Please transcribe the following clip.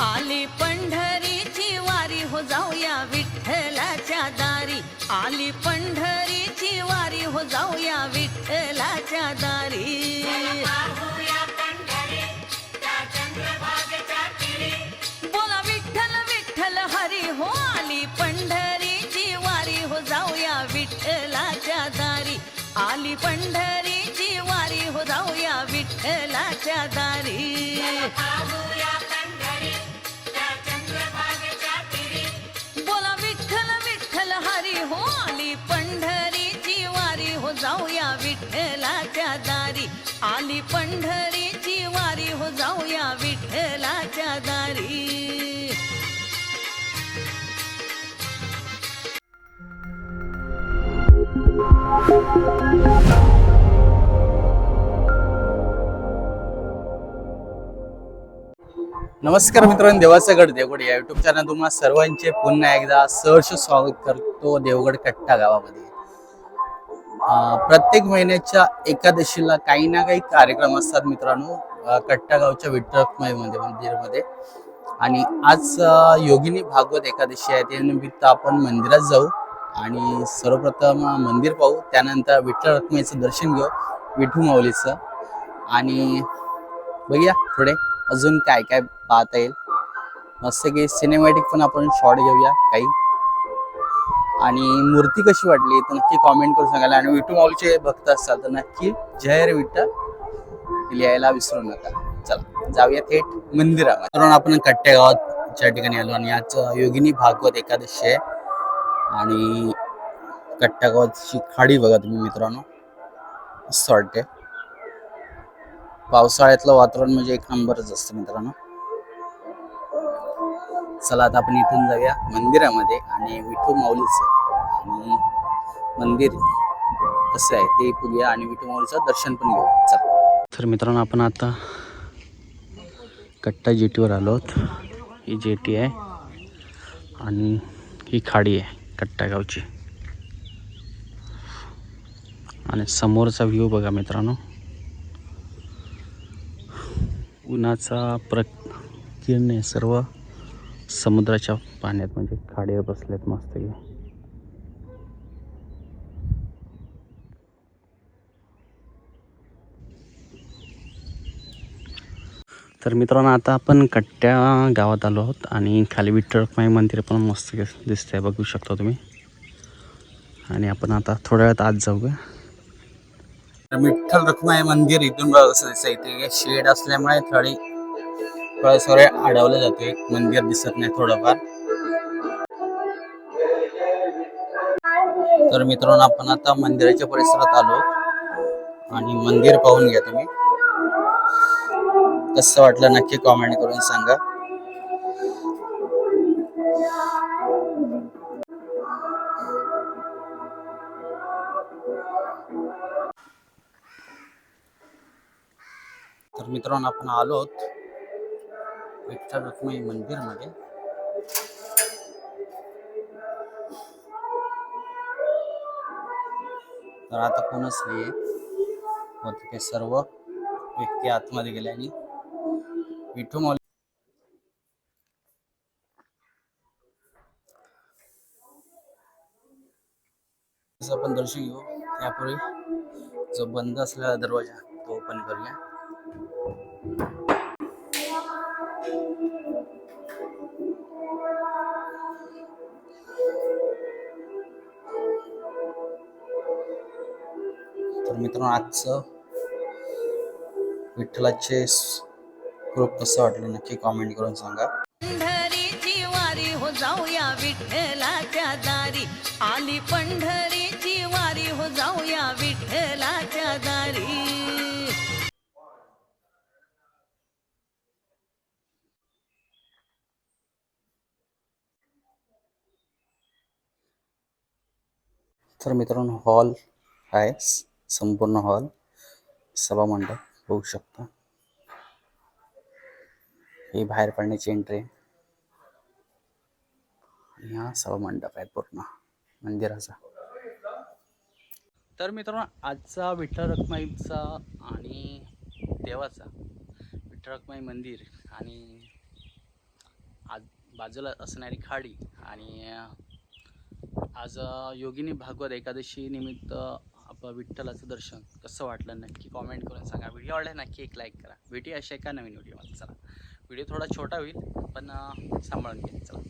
आली पंढरीची वारी हो जाऊया विठ्ठलाच्या दारी. आली पंढरीची वारी हो जाऊया विठ्ठलाच्या दारी. बोला विठ्ठल विठ्ठल हरी हो आली पंढरीची वारी हो जाऊया विठ्ठलाच्या दारी. आली पंढरीची वारी हो जाऊया विठ्ठलाच्या दारी. आली पंढरीची वारी हो जाऊया विठ्ठलाच्या दारी. नमस्कार मित्रांनो देवाचा गड देवगड या युट्यूब चॅनल तुम्हाला सर्वांचे पुन्हा एकदा सहर्ष स्वागत करतो देवगड कट्टा गावामध्ये. प्रत्येक महिन्याच्या एकादशीला काही ना काही कार्यक्रम असतात मित्रांनो. कट्टागावच्या कट्टा विठ्ठलमय मंदिरमध्ये. आणि आज योगिनी भागवत एकादशी आहे. त्यानिमित्त आपण मंदिरात जाऊ आणि सर्वप्रथम मंदिर पाहू. त्यानंतर विठ्ठल रखुमाईचं दर्शन घेऊ. विठू माऊलीचं. आणि बघूया पुढे अजून काय काय पाहता येईल. मस्त की सिनेमॅटिक पण आपण शॉर्ट घेऊया. काही आणि मूर्ती कशी वाटली तर नक्की कॉमेंट करून सांगायला. आणि विठू माऊलीचे भक्त असतात तर नक्की जय रे विठ्ठल. लिहायला विसरू नका. चला जाऊया थेट मंदिरामध्ये. कारण आपण कट्टे गावाच्या ठिकाणी आलो आणि आज योगिनी भागवत एकादशी आहे. आणि कट्ट्या गावाची खाडी बघा तुम्ही मित्रांनो. असं वाटते पावसाळ्यातलं वातावरण म्हणजे एक नंबरच असतं मित्रांनो. चला आता आपण इथून जाऊया मंदिरामध्ये आणि विठू माऊलीचं आणि मंदिर कसं आहे ते बघूया आणि विठू माऊलीचं दर्शन पण घेऊ. चला. तर मित्रांनो आपण आता कट्टा जेटीवर आलो आहोत. ही जेटी आहे आणि ही खाडी आहे कट्टा गावची. आणि समोरचा व्ह्यू बघा मित्रांनो. उन्हाचा प्र किरण आहे सर्व. समुद्राच्या पाण्यात म्हणजे खाडीवर बसल्यात मस्त तर मित्रांनो आता आपण कट्ट्या गावात आलो आहोत आणि खाली विठ्ठल मंदिर पण मस्त दिसतंय बघू शकता तुम्ही. आणि आपण आता थोड्या वेळात आत जाऊया. विठ्ठल रखुमाई मंदिर इथून बघा कसं दिसतं इथे शेड असल्यामुळे थोडी थोडं सगळे अडवलं जाते मंदिर दिसत नाही थोडंफार. तर मित्रांनो आपण आता मंदिराच्या परिसरात आलो आणि मंदिर पाहून घ्या तुम्ही. कसं वाटलं नक्की कॉमेंट करून सांगा. तर मित्रांनो आपण आलोत. विठ्ठल रखुमाई मंदिरमध्ये तर आता कोणच तिथे सर्व व्यक्ती आतमध्ये गेले आणि विठू आपण दर्शन घेऊ त्यापूर्वी जो बंद असलेला दरवाज़ा तो ओपन करूया तर मित्रांनो आजचं विठ्ठलाचे ग्रुप कसं वाटलं नक्की कॉमेंट करून सांगा. पंढरीची वारी हो जाऊया विठ्ठलाच्या दारी. आली पंढरीची वारी हो जाऊया विठ्ठलाच्या दारी. तर मित्रांनो हॉल आहे. संपूर्ण हॉल सभा मंडप बघू शकता. ही बाहेर पडण्याची एंट्री हा सभा मंडप आहे पूर्ण मंदिराचा. तर मित्रांनो आजचा विठ्ठल रखमाईचा आणि देवाचा विठ्ठल रखमाई मंदिर आणि आज बाजूला असणारी खाडी आणि आज योगिनी भागवत एकादशी निमित्त आपलं विठ्ठलाचं दर्शन कसं वाटलं नक्की कॉमेंट करून सांगा. व्हिडिओ आवडला नक्की एक लाईक करा. भेटी अशा एका नवीन व्हिडिओमध्ये चला. व्हिडिओ थोडा छोटा होईल पण सांभाळून घ्या. चला.